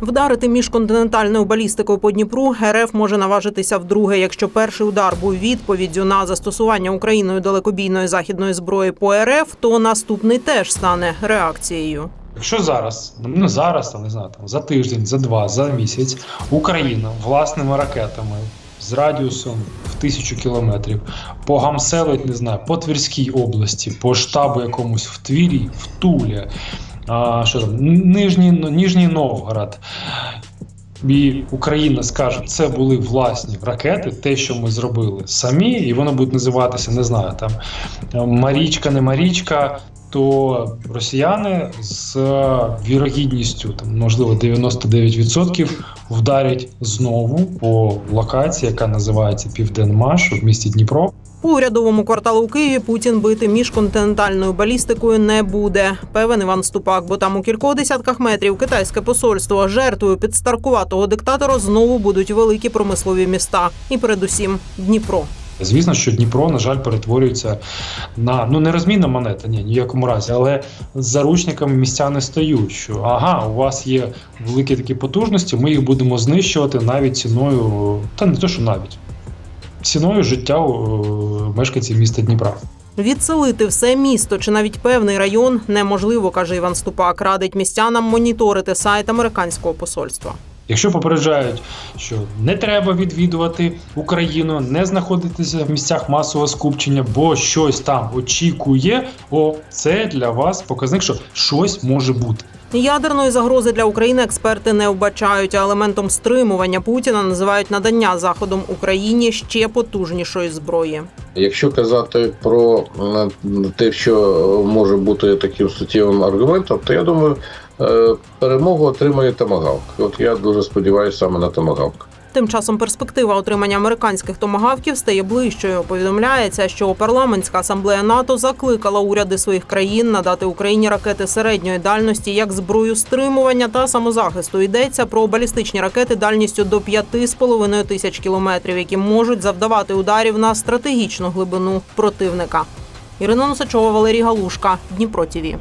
Вдарити міжконтинентальною балістикою по Дніпру РФ може наважитися вдруге, якщо перший удар був відповіддю на застосування Україною далекобійної західної зброї по РФ, то наступний теж стане реакцією. Якщо зараз, ну зараз, там не знаю, там за тиждень, за два, за місяць Україна власними ракетами з радіусом в тисячу кілометрів погамселить, не знаю, по Тверській області, по штабу якомусь в Твірі, в Тулі, а, що там, Нижній, Ніжній Новгород. І Україна скаже, це були власні ракети, те, що ми зробили самі, і воно буде називатися, не знаю, там Марічка, не Марічка. То росіяни з вірогідністю, там можливо 99% вдарять знову по локації, яка називається Південмаш в місті Дніпро. По урядовому кварталу у Києві Путін бити міжконтинентальною балістикою не буде. Певен Іван Ступак, бо там у кількох десятках метрів китайське посольство жертвою підстаркуватого диктатора знову будуть великі промислові міста, і передусім Дніпро. Звісно, що Дніпро, на жаль, перетворюється на ну не розмінна монета, ні, ніякому разі, але заручниками містяни стають. Що ага, у вас є великі такі потужності, ми їх будемо знищувати навіть ціною, та не то, що навіть ціною життя е, мешканців міста Дніпра. Відселити все місто чи навіть певний район неможливо, каже Іван Ступак. Радить містянам моніторити сайт американського посольства. Якщо попереджають, що не треба відвідувати Україну, не знаходитися в місцях масового скупчення, бо щось там очікує, о, це для вас показник, що щось може бути. Ядерної загрози для України експерти не вбачають. а Елементом стримування Путіна називають надання заходом Україні ще потужнішої зброї. Якщо казати про е, те, що може бути таким суттєвим аргументом, то я думаю, перемогу отримає Томагавк. От я дуже сподіваюся саме на Томагавк. Тим часом перспектива отримання американських томагавків стає ближчою. Повідомляється, що парламентська асамблея НАТО закликала уряди своїх країн надати Україні ракети середньої дальності як зброю стримування та самозахисту. Йдеться про балістичні ракети дальністю до 5,5 тисяч кілометрів, які можуть завдавати ударів на стратегічну глибину противника. Ірина Носачова, Валерій Галушка, Дніпро ТІВІ.